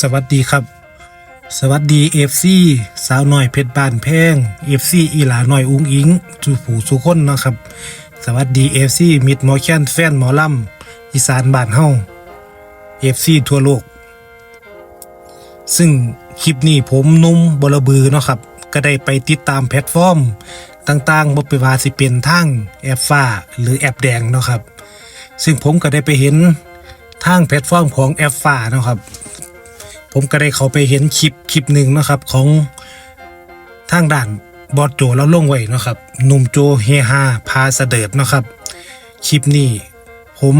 สวัสดีครับ สวัสดีเอฟซีสาวหน่อยเพชรบ้านแพงเอฟซีอีหลาหน่อยอุ้งอิงสุผูสุคนนะครับ สวัสดีเอฟซีมิดหมอแคนแฟนหมอลำอีสานบ้านเฮาเอฟซีทั่วโลก ซึ่งคลิปนี้ผมนุ่มบลบือเนาะครับ ก็ได้ไปติดตามแพลตฟอร์ม ต่างๆบ่ไปว่าสิเป็นทางแอปฟ้าหรือแอปแดงเนาะครับ ซึ่งผมก็ได้ไปเห็นทางแพลตฟอร์มของแอปฟ้าเนาะครับ ผมก็ได้เขาไปเห็นคลิปคลิปหนึ่งนะครับของทางด่านบอดโจแล้วลงไว้นะครับหนุ่มโจเฮฮาพาเสดิร์ดนะครับคลิปนี้ผม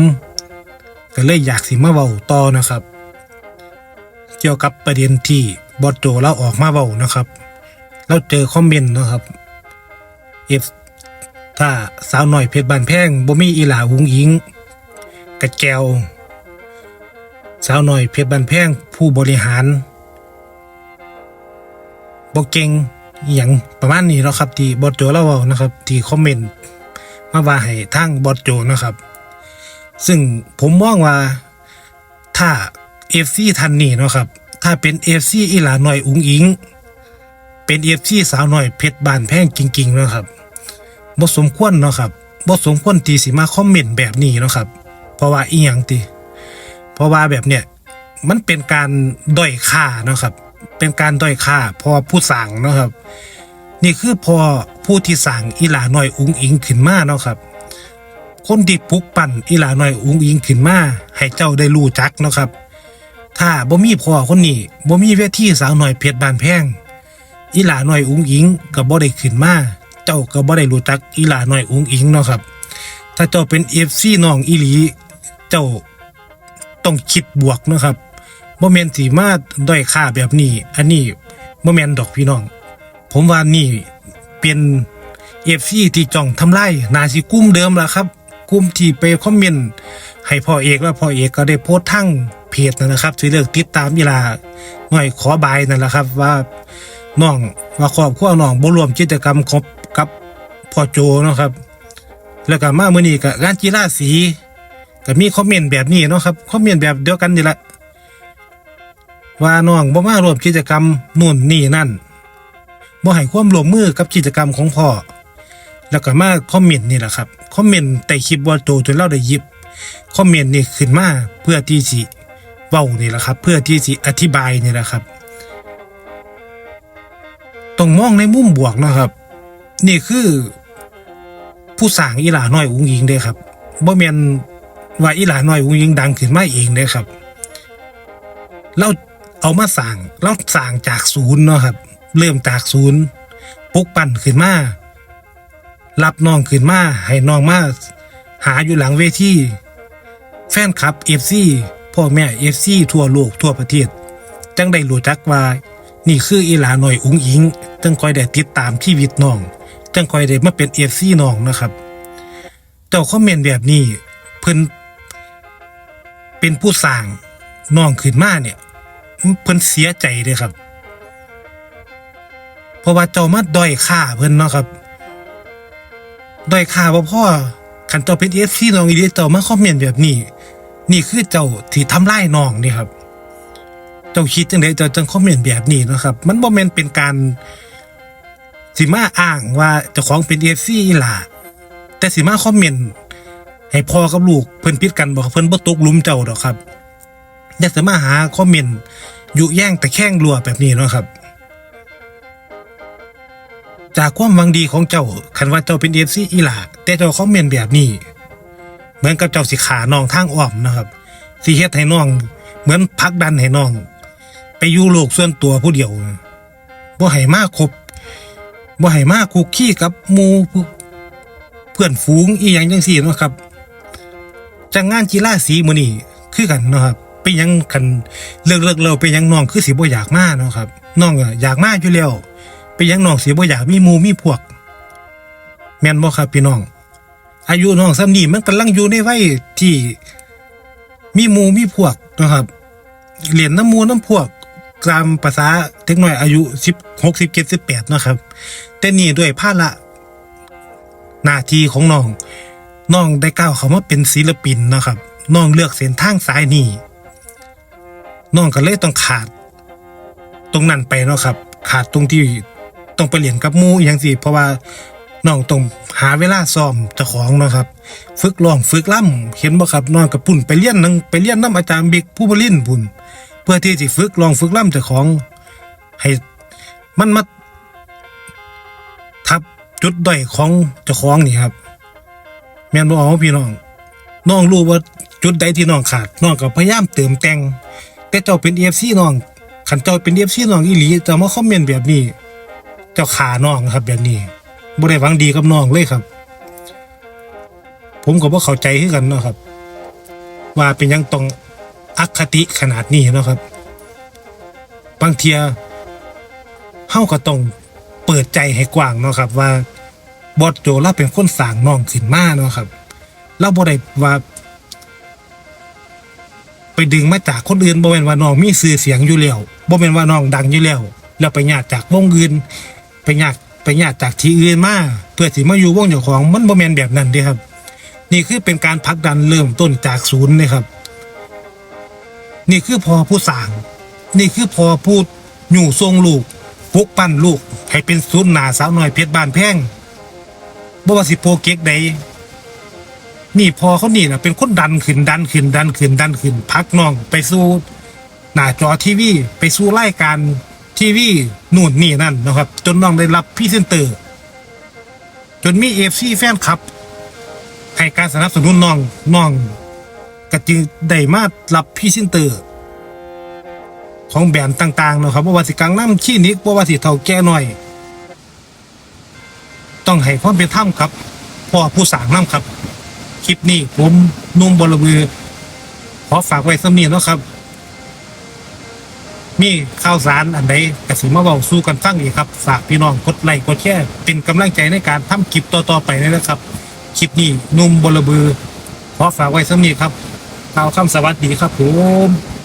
ก็เลยอยากสิมาเว้าต่อนะครับ เกี่ยวกับประเด็นที่บอดโจเราออกมาเว้านะครับเราเจอคอมเมนต์นะครับเอฟถ้าสาวหน่อยเพชรบานแพงบ่มีอีหลาหุงอิงกระแจว สาวหน่อยเพชรบันแพงผู้บริหารบอกเก่งอหย่างประมาณนี้เนาะครับที่บอสโจเล่าเอานะครับที่คอมเมนต์มาว่าให้ทางบอสโจนะครับ ซึ่งผมมองว่าถ้าเอฟซีทันนี่เนาะครับ ถ้าเป็นเอฟซีอีหลาหน่อยอุงอิง เป็นเอฟซีสาวหน่อยเพชรบานแพงจริงๆเนาะครับบ่สมควรเนาะครับบ่สมควรที่สิมาคอมเมนต์แบบนี้เนาะครับ เพราะว่าอีหยังติ เพราะว่าแบบเนี้ยมันเป็นการด้อยค่านะครับ เป็นการด้อยค่าพอผู้สั่งนะครับ นี่คือพอผู้ที่สั่งอีหลาหน่อยอุงอิงขึ้นมาเนาะครับ คนที่ปลุกปั่นอีหลาหน่อยอุงอิงขึ้นมาให้เจ้าได้รู้จักเนาะครับ ถ้าบ่มีพ่อคนนี้บ่มีเวทีสาวหน่อยเพชรบานแพงอีหลาหน่อยอุงอิงก็บ่ได้ขึ้นมาเจ้าก็บ่ได้รู้จักอีหลาหน่อยอุงอิงเนาะครับ ถ้าเจ้าเป็น FC น้องอีหลี เจ้า ต้องคิดบวกนะครับบ่แม่นสิมาด้อยค่าแบบนี้ อันนี้บ่แม่นดอกพี่น้อง ผมว่านี่เป็นเอฟซีที่จ้องทำลายนาสิกลุ่มเดิมล่ะครับกลุ่มที่ไปคอมเมนต์ให้พ่อเอกแล้วพ่อเอกก็ได้โพสต์ทั้งเพจนั่นนะครับที่เลือกติดตามเวลาหน่อยขอบายนั่นแหละครับ ว่าน้องว่าครอบครัวน้องบ่รวมกิจกรรมกับกับพ่อโจนะครับ แล้วก็มาเมื้อนี้ก็งานกีฬาสี ก็มีคอมเมนต์แบบนี้เนาะครับคอมเมนต์แบบเดียวกันนี่แหละว่าน้องบ่มาร่วมกิจกรรมนู่นนี่นั่นบ่ให้ความร่วมมือกับกิจกรรมของพ่อแล้วก็มาคอมเมนต์นี่แหละครับคอมเมนต์แต่คลิปว่าโจจนเราได้ยิบคอมเมนต์นี่ขึ้นมาเพื่อที่สิเว้านี่แหละครับ เพื่อที่สิอธิบายนี่แหละครับต้องมองในมุมบวกนะครับ นี่คือ ผู้สร้างอีหลาน้อยอุ้งอิงเด้ครับบ่แม่น ว่าอีหลาน้อยอุ้งยิงดังขึ้นมาเองเลยครับ เราเอามาสั่งเราสั่งจากศูนย์เนาะครับ เริ่มจากศูนย์ปลุกปั่นขึ้นมารับน้องขึ้นมาให้น้องมาหาอยู่หลังเวทีแฟนคลับเอฟซีพ่อแม่เอฟซีทั่วโลกทั่วประเทศ จังได้รู้จักว่า นี่คืออีหลาหน่อยอุ้งอิง จังคอยได้ติดตามชีวิตน้อง จังคอยได้มาเป็นเอฟซีน้องนะครับ เจ้าคอมเมนต์แบบนี้ เพิ่น เป็นผู้สร้างน้องขึ้นมาเนี่ยเพิ่นเสียใจเลยครับ เพราะว่าเจ้ามาด้อยค่าเพิ่นเนาะครับด้อยค่าบ่พ่อคันเจ้าเป็นเอฟซีน้องอีเดียเจ้ามาคอมเมนต์แบบนี้ นี่คือเจ้าที่ทำลายน้องนี่ครับ เจ้าคิดจังไดเจ้าจังคอมเมนต์แบบนี้เนาะครับ มันบ่แม่นเป็นการสิมาอ้างว่าเจ้าของเป็นเอฟซีอีหล่าแต่สิมาคอมเมนต์ ให้พ่อกับลูกเพิ่นพิดกันบอกเพิ่นบ่ตกหลุมเจ้าดอกครับอย่าสมาหาคอมเมนต์ยุแย่งแต่แข้งรัวแบบนี้เนาะครับ จากความหวังดีของเจ้าคันว่าเจ้าเป็นเอฟซีอีหลาแต่เจ้าคอมเมนต์แบบนี้ เหมือนกับเจ้าสิขาน้องทางอ้อมนะครับสิเฮ็ดให้น้อง เหมือนพักดันให้น้อง ไปอยู่โลกส่วนตัวผู้เดียวบ่ให้มาคบบ่ให้มาคุกคี้กับหมู่เพื่อนฝูงอีหยังจังซี่เนาะครับ จังงานกีฬาสีมือนี้คือกันเนาะครับเป็นยังคันเลิกเลิกเราเป็นยังน้องคือสิบ่อยากมาเนาะครับน้องอะอยากมากอยู่แล้วเป็นยังน้องสิบ่อยากมีมูมีพวก แม่นบ่ครับพี่น้อง อายุน้องซ้ำนี้มันกำลังอยู่ในวัยที่มีมูมีพวกนะครับเหรียนน้ำมูน้ำพวกตามภาษาเด็กน้อยอายุ10 60 70 18เนะครับ แต่นี่ด้วยภาระหน้าที่ของน้อง น้องได้ก้าวเข้ามาเป็นศิลปินนะครับน้องเลือกเส้นทางสายนี้น้องก็เลยต้องขาด ตรงนั้นไปเนาะครับ ขาดตรงที่ต้องไปเรียนกับมูอย่างสิเพราะว่าน้องต้องหาเวลาซ้อมเจ้าของเนาะครับ ฝึกร้องฝึกล่ำเห็นบ่ครับน้องกับปุ่นไปเรียนนังไปเรียนน้ำอาจารย์บิ๊กผู้บรินปุ่น เพื่อที่จะฝึกร้องฝึกล่ำเจ้าของ ให้มันมาทับจุดด้อยของเจ้าของนี่ครับ แม่นบ่เอาพี่น้องน้องรู้ว่าจุดใดที่น้องขาดน้องก็พยายามเติมแต่งแต่เจ้าเป็น FC น้องคันเจ้าเป็น FC น้องอีหลีจะมาคอมเมนต์แบบนี้ เจ้าขาน้องครับแบบนี้บ่ได้หวังดีกับน้องเลยครับ ผมก็บ่เข้าใจคือกันเนาะครับ ว่าเป็นยังต้องอคติขนาดนี้เนาะครับ บางเทียเฮาก็ต้องเปิดใจให้กว้างเนาะครับว่า บอสโจเราเป็นคนสร้างน้องขึ้นมาเนาะครับ เราบ่ได้ว่า ไปดึงมาจากคนอื่นบ่แม่นว่าน้องมีชื่อเสียงอยู่แล้วบ่แม่นว่าน้องดังอยู่แล้วแล้วไปญาติจากวงอื่นไปญาติไปญาติจากที่อื่นมาเพื่อสิมาอยู่วงเจ้าของมันบ่แม่นแบบนั้นเด้ครับ นี่คือเป็นการผลักดันเริ่มต้นจากศูนย์เลยครับ นี่คือพอผู้สร้าง นี่คือพอผู้อยู่ทรงลูกปลุกปั้นลูกให้เป็นศูนย์หนาสาวน้อยเพชรบ้านแพง บ่ว่าสิโปรเก็กใดนี่พอเขานี่นะเป็นคนดันขึ้นดันขึ้นดันขึ้นดันขึ้นพักน้องไปสู่หน้าจอทีวีไปสู่รายการทีวีนู่นนี่นั่นนะครับ จนน้องได้รับพรีเซนเตอร์ จนมีเอฟซีแฟนคลับให้การสนับสนุนน้องน้องก็จึงได้มารับพรีเซนเตอร์ ของแบรนด์ต่างๆนะครับว่าว่าสิกังน้ำขี้นิกว่าสิเท่าแก่หน่อย ต้องให้ความเป็นธรรมครับพ่อผู้สร้างน้ำครับ คลิปนี้ผมนุ่มบลมือขอฝากไว้สำนีเนะครับ มีข่าวสารอันใดกระสิมาเบาสู้กันฟังอีกครับฝากพี่น้องกดไลค์กดแชร์เป็นกำลังใจในการทำคลิปต่อๆไปนะครับคลิปนี้นุ่มบลบือขอฝากไว้สำนีครับกล่าวคำสวัสดีครับผม